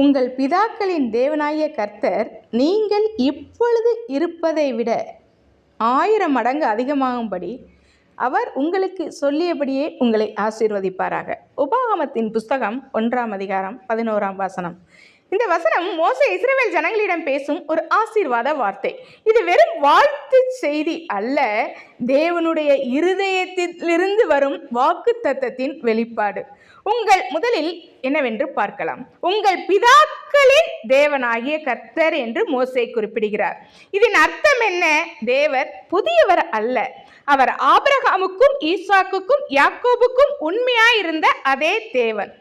உங்கள் பிதாக்களின் தேவனாகிய கர்த்தர் நீங்கள் இப்பொழுது இருப்பதை விட ஆயிரம் மடங்கு அதிகமாகும்படி அவர் உங்களுக்கு சொல்லியபடியே உங்களை ஆசீர்வதிப்பாராக. உபாகமத்தின் புஸ்தகம் ஒன்றாம் அதிகாரம் பதினோராம் வாசனம். இந்த வசனம் மோச இஸ்ரேல் ஜனங்களிடம் பேசும் ஒரு ஆசீர்வாத வார்த்தை. இது வெறும் வாழ்த்து செய்தி அல்ல தேவனுடைய இருதயத்திலிருந்து வரும் வாக்கு தத்தத்தின் வெளிப்பாடு. உங்கள் முதலில் என்னவென்று பார்க்கலாம். உங்கள் பிதாக்களின் தேவனாகிய கர்த்தர் என்று மோசை குறிப்பிடுகிறார். இதன் அர்த்தம் என்ன? தேவர் புதியவர் அல்ல. அவர் ஆபிரகாமுக்கும் ஈசாக்குக்கும் யாக்கோபுக்கும் உண்மையாயிருந்த அதே தேவன்.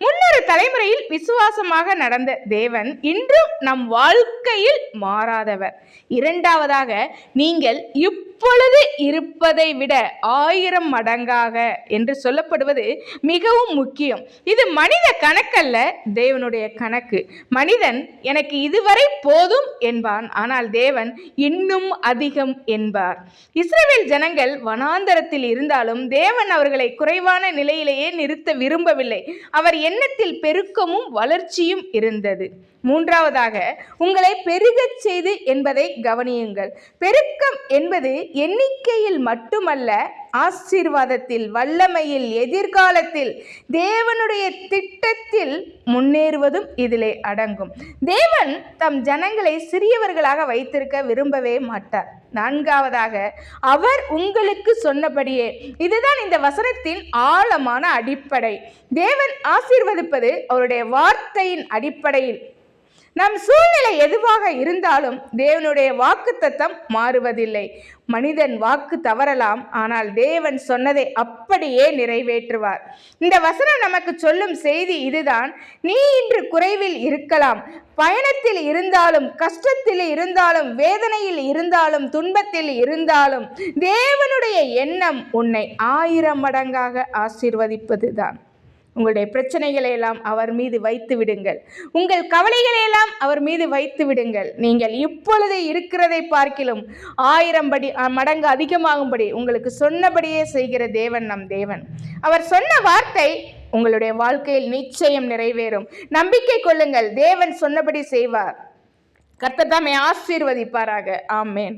முன்னொரு தலைமுறையில் விசுவாசமாக நடந்த தேவன் இன்றும் நம் வாழ்க்கையில் மாறாதவர். இரண்டாவதாக நீங்கள் இப்பொழுது இருப்பதை விட ஆயிரம் மடங்காக என்று சொல்லப்படுவது மிகவும் முக்கியம். இது மனித கணக்கல்ல தேவனுடைய கணக்கு. மனிதன் எனக்கு இதுவரை போதும் என்பான் ஆனால் தேவன் இன்னும் அதிகம் என்பார். இஸ்ரேல் ஜனங்கள் வனாந்தரத்தில் இருந்தாலும் தேவன் அவர்களை குறைவான நிலையிலேயே நிறுத்த விரும்பவில்லை. அவர் எண்ணத்தில் பெருக்கமும் வளர்ச்சியும் இருந்தது. மூன்றாவதாக உங்களை பெருகச் செய்து என்பதை கவனியுங்கள். பெருக்கம் என்பது எண்ணிக்கையில் மட்டுமல்ல ஆசீர்வாதத்தில் வல்லமையில் எதிர்காலத்தில் தேவனுடைய திட்டத்தில் முன்னேறுவதும் இதிலே அடங்கும். தேவன் தம் ஜனங்களை சிறியவர்களாக வைத்திருக்க விரும்பவே மாட்டார். நான்காவதாக அவர் உங்களுக்கு சொன்னபடியே. இதுதான் இந்த வசனத்தின் ஆழமான அடிப்படை. தேவன் ஆசீர்வதிப்பது அவருடைய வார்த்தையின் அடிப்படையில். நம் சூழ்நிலை எதுவாக இருந்தாலும் தேவனுடைய வாக்கு தத்தம் மாறுவதில்லை. மனிதன் வாக்கு தவறலாம் ஆனால் தேவன் சொன்னதை அப்படியே நிறைவேற்றுவார். இந்த வசனம் நமக்கு சொல்லும் செய்தி இதுதான். நீ இன்று குறைவில் இருக்கலாம். பயணத்தில் இருந்தாலும் கஷ்டத்தில் இருந்தாலும் வேதனையில் இருந்தாலும் துன்பத்தில் இருந்தாலும் தேவனுடைய எண்ணம் உன்னை ஆயிரம் மடங்காக ஆசீர்வதிப்பதுதான். உங்களுடைய பிரச்சனைகளை எல்லாம் அவர் மீது வைத்து விடுங்கள். உங்கள் கவலைகளை எல்லாம் அவர் மீது வைத்து விடுங்கள். நீங்கள் இப்பொழுது இருக்கிறதை பார்க்கிலும் ஆயிரம் படி மடங்கு அதிகமாகும்படி உங்களுக்கு சொன்னபடியே செய்கிற தேவன் நம் தேவன். அவர் சொன்ன வார்த்தை உங்களுடைய வாழ்க்கையில் நிச்சயம் நிறைவேறும். நம்பிக்கை கொள்ளுங்கள். தேவன் சொன்னபடி செய்வார். கர்த்தர் தாமே ஆசீர்வதிப்பாராக. ஆமேன்.